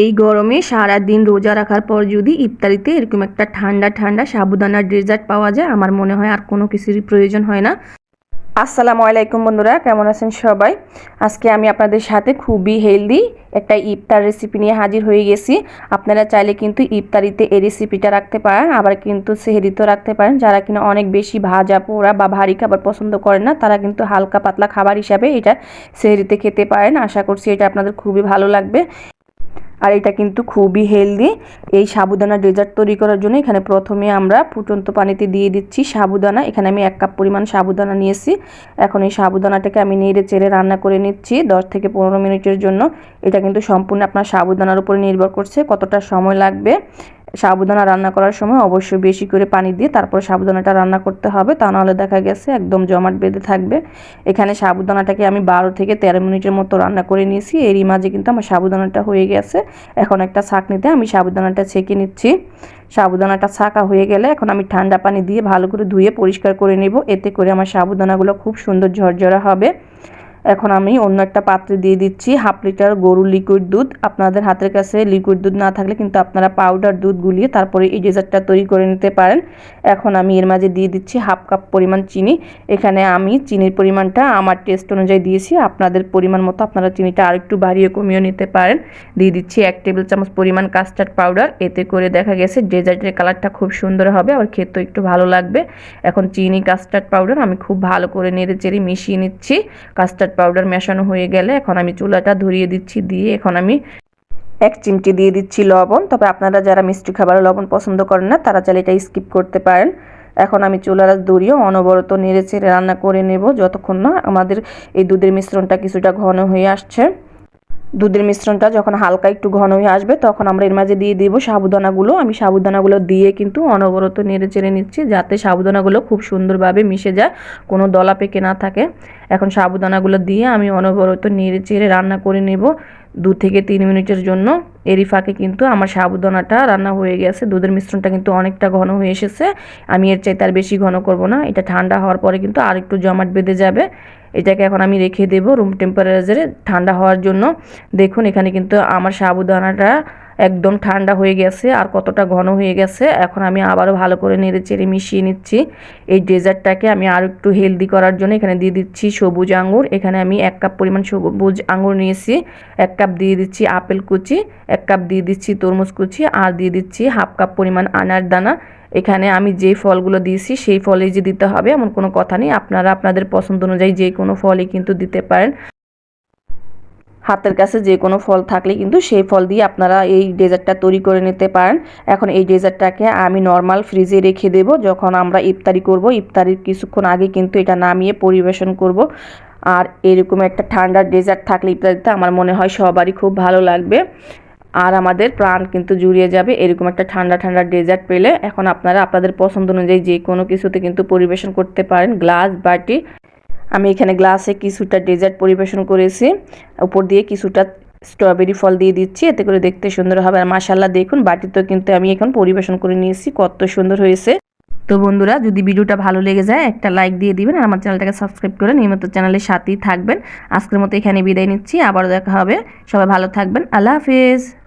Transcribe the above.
এই গরমে সারা দিন রোজা রাখার পর যদি ইফতারিতে এরকম একটা ঠান্ডা ঠান্ডা সাবুদানার ডেজার্ট পাওয়া যায়, আমার মনে হয় আর কোনো কিছুরই প্রয়োজন হয় না। আসসালামু আলাইকুম বন্ধুরা, কেমন আছেন সবাই? আজকে আমি আপনাদের সাথে খুবই হেলদি একটা ইফতার রেসিপি নিয়ে হাজির হয়ে গেছি। আপনারা চাইলে কিন্তু ইফতারিতে এই রেসিপিটা রাখতে পারেন, আবার কিন্তু সেহেরিতেও রাখতে পারেন। যারা কিনা অনেক বেশি ভাজা, পোড়া বা ভারী খাবার পছন্দ করেন না, তারা কিন্তু হালকা পাতলা খাবার হিসাবে এটা সেহেরিতে খেতে পারেন। আশা করছি এটা আপনাদের খুবই ভালো লাগবে। আর এটা কিন্তু খুবই হেলদি এই সাবুদানা ডেজার্ট তৈরি করার জন্য এখানে প্রথমে আমরা ফুটন্ত পানিতে দিয়ে দিচ্ছি সাবুদানা। এখানে আমি এক কাপ পরিমাণ সাবুদানা নিয়েছি। এখন এই সাবুদানাটাকে আমি নেড়ে চেড়ে রান্না করে নিচ্ছি দশ থেকে পনেরো মিনিটের জন্য। এটা কিন্তু সম্পূর্ণ আপনার সাবুদানার উপরে নির্ভর করছে কতটা সময় লাগবে। সাবুদানা রান্না করার সময় অবশ্যই বেশি করে পানি দিয়ে তারপর সাবুদানাটা রান্না করতে হবে। তা নাহলে দেখা গেছে একদম জমাট বেঁধে থাকবে। এখানে সাবুদানাটাকে আমি বারো থেকে তেরো মিনিটের মতো রান্না করে নিয়েছি। এরই মাঝে কিন্তু আমার সাবুদানাটা হয়ে গেছে। এখন একটা ছাঁকনিতে আমি সাবুদানাটা ছেঁকে নিচ্ছি। সাবুদানাটা ছাঁকা হয়ে গেলে এখন আমি ঠান্ডা পানি দিয়ে ভালো করে ধুয়ে পরিষ্কার করে নেব। এতে করে আমার সাবুদানাগুলো খুব সুন্দর ঝরঝরা হবে। এখন আমি অন্য একটা পাত্রে দিয়ে দিচ্ছি হাফ লিটার গরুর লিকুইড দুধ। আপনাদের হাতের কাছে লিকুইড দুধ না থাকলে কিন্তু আপনারা পাউডার দুধ গুলিয়ে তারপরে এই ডেজার্টটা তৈরি করে নিতে পারেন। এখন আমি এর মাঝে দিয়ে দিচ্ছি হাফ কাপ পরিমাণ চিনি। এখানে আমি চিনির পরিমাণটা আমার টেস্ট অনুযায়ী দিয়েছি। আপনাদের পরিমাণ মতো আপনারা চিনিটা আরেকটু বাড়িয়ে কমিয়ে নিতে পারেন। দিয়ে দিচ্ছি এক টেবিল চামচ পরিমাণ কাস্টার্ড পাউডার এতে করে দেখা গেছে ডেজার্টের কালারটা খুব সুন্দর হবে আর খেতেও একটু ভালো লাগবে। এখন চিনি কাস্টার্ড পাউডার আমি খুব ভালো করে নেড়ে চেড়ে মিশিয়ে নিচ্ছি। কাস্টার্ড পাউডার মেশানো হয়ে গেলে এখন আমি চুলাটা ধরিয়ে দিচ্ছি, দিয়ে এখন আমি এক চিমটি দিয়ে দিচ্ছি লবণ। তবে আপনারা যারা মিষ্টি খাবার লবণ পছন্দ করেন না, তারা চাইলে এটা স্কিপ করতে পারেন। এখন আমি চুলার ধরিয়ে অনবরত নেড়ে চেড়ে রান্না করে নেব, যতক্ষণ না আমাদের এই দুধের মিশ্রণটা কিছুটা ঘন হয়ে আসছে। দুধের মিশ্রণটা যখন হালকা একটু ঘন হয়ে আসবে, তখন আমরা এর মাঝে দিয়ে দিব সাবুদানাগুলো। আমি সাবুদানাগুলো দিয়ে কিন্তু অনবরত নেড়ে চেড়ে নিচ্ছি যাতে সাবুদানাগুলো খুব সুন্দরভাবে মিশে যায়, কোনো দলা পেকে না থাকে। এখন সাবুদানাগুলো দিয়ে আমি অনবরত নেড়ে চেড়ে রান্না করে নেব দু থেকে তিন মিনিটের জন্য। এরই ফাঁকে কিন্তু আমার সাবুদানাটা রান্না হয়ে গেছে। দুধের মিশ্রণটা কিন্তু অনেকটা ঘন হয়ে এসেছে। আমি এর চাইতে আর বেশি ঘন করব না। এটা ঠান্ডা হওয়ার পরে কিন্তু আর একটু জমাট বেঁধে যাবে। এটাকে এখন আমি রেখে দেব রুম টেম্পারেচারে ঠান্ডা হওয়ার জন্য। দেখুন, এখানে কিন্তু আমার সাবুদানাটা একদম ঠান্ডা হয়ে গেছে আর কতটা ঘন হয়ে গেছে। এখন আমি আবারও ভালো করে নেড়ে চেড়ে মিশিয়ে নিচ্ছি। এই ডেজার্টটাকে আমি আরও একটু হেলদি করার জন্য এখানে দিয়ে দিচ্ছি সবুজ আঙুর। এখানে আমি এক কাপ পরিমাণ সবুজ আঙুর নিয়েছি, এক কাপ দিয়ে দিচ্ছি আপেল কুচি, এক কাপ দিয়ে দিচ্ছি তরমুজ কুচি আর দিয়ে দিচ্ছি হাফ কাপ পরিমাণ আনার দানা। এখানে আমি যে ফলগুলো দিয়েছি সেই ফলেই যে দিতে হবে, এমন কোনো কথা নেই। আপনারা আপনাদের পছন্দ অনুযায়ী যে কোনো ফলই কিন্তু দিতে পারেন। হাতের কাছে যে কোনো ফল থাকলে কিন্তু সেই ফল দিয়ে আপনারা এই ডেজার্টটা তৈরি করে নিতে পারেন। এখন এই ডেজার্টটাকে আমি নর্মাল ফ্রিজে রেখে দেব। যখন আমরা ইফতারি করব, ইফতারির কিছুক্ষণ আগে কিন্তু এটা নামিয়ে পরিবেশন করব। আর এরকম একটা ঠান্ডা ডেজার্ট থাকলে ইফতারিতে আমার মনে হয় সবারই খুব ভালো লাগবে। আর আমাদের প্রাণ কিন্তু জুড়িয়ে যাবে এরকম একটা ঠান্ডা ঠান্ডা ডেজার্ট পেলে। এখন আপনারা আপনাদের পছন্দ অনুযায়ী যে কোনো কিছুতে কিন্তু পরিবেশন করতে পারেন। গ্লাস, বাটি। আমি এখানে গ্লাসে কিছুটা ডেজার্ট পরিবেশন করেছি। উপর দিয়ে কিছুটা স্ট্রবেরি ফল দিয়ে দিচ্ছি, এতে করে দেখতে সুন্দর হবে। আর মাসাল্লাহ দেখুন, বাটিতেও কিন্তু আমি এখন পরিবেশন করে নিয়েছি, কত সুন্দর হয়েছে। তো বন্ধুরা, যদি ভিডিওটা ভালো লেগে যায়, একটা লাইক দিয়ে দিবেন আর আমার চ্যানেলটাকে সাবস্ক্রাইব করে নিয়মিত চ্যানেলের সাথেই থাকবেন। আজকের মতো এখানে বিদায় নিচ্ছি, আবারও দেখা হবে। সবাই ভালো থাকবেন। আল্লাহ হাফিজ।